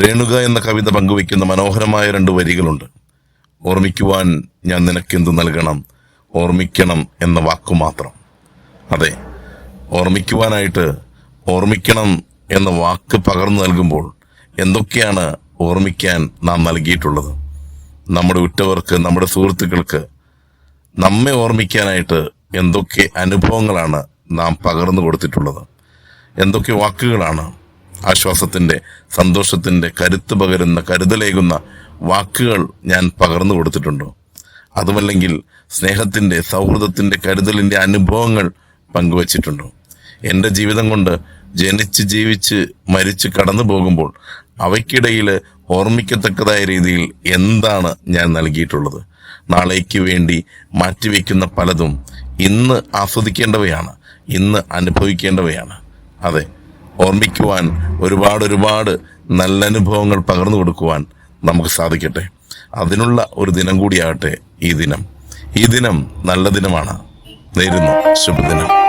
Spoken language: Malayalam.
രേണുക എന്ന കവിത പങ്കുവയ്ക്കുന്ന മനോഹരമായ രണ്ട് വരികളുണ്ട്. ഓർമ്മിക്കുവാൻ ഞാൻ നിനക്കെന്ത് നൽകണം? ഓർമ്മിക്കണം എന്ന വാക്കു മാത്രം. അതെ ഓർമ്മിക്കുവാനായിട്ട് ഓർമ്മിക്കണം എന്ന വാക്ക് പകർന്നു നൽകുമ്പോൾ എന്തൊക്കെയാണ് ഓർമ്മിക്കാൻ നാം നൽകിയിട്ടുള്ളത്? നമ്മുടെ ഉറ്റവർക്ക് നമ്മുടെ സുഹൃത്തുക്കൾക്ക് നമ്മെ ഓർമ്മിക്കാനായിട്ട് എന്തൊക്കെ അനുഭവങ്ങളാണ് നാം പകർന്നു കൊടുത്തിട്ടുള്ളത്? എന്തൊക്കെ വാക്കുകളാണ് ആശ്വാസത്തിന്റെ സന്തോഷത്തിന്റെ കരുത്ത് പകരുന്ന കരുതലേകുന്ന വാക്കുകൾ ഞാൻ പകർന്നു കൊടുത്തിട്ടുണ്ടോ. അതുമല്ലെങ്കിൽ സ്നേഹത്തിന്റെ സൗഹൃദത്തിന്റെ കരുതലിന്റെ അനുഭവങ്ങൾ പങ്കുവച്ചിട്ടുണ്ടോ. എന്റെ ജീവിതം കൊണ്ട് ജനിച്ച് ജീവിച്ച് മരിച്ച് കടന്നു പോകുമ്പോൾ അവയ്ക്കിടയിൽ ഓർമ്മിക്കത്തക്കതായ രീതിയിൽ എന്താണ് ഞാൻ നൽകിയിട്ടുള്ളത്? നാളേക്ക് വേണ്ടി മാറ്റിവെക്കുന്ന പലതും ഇന്ന് ആസ്വദിക്കേണ്ടവയാണ് ഇന്ന് അനുഭവിക്കേണ്ടവയാണ്. അതെ ഓർമ്മിക്കുവാൻ ഒരുപാട് ഒരുപാട് നല്ല അനുഭവങ്ങൾ പകർന്നു കൊടുക്കുവാൻ നമുക്ക് സാധിക്കട്ടെ. അതിനുള്ള ഒരു ദിനം കൂടിയാകട്ടെ ഈ ദിനം. ഈ ദിനം നല്ല ദിനമാണ്. നേരുന്നു. ശുഭദിനം.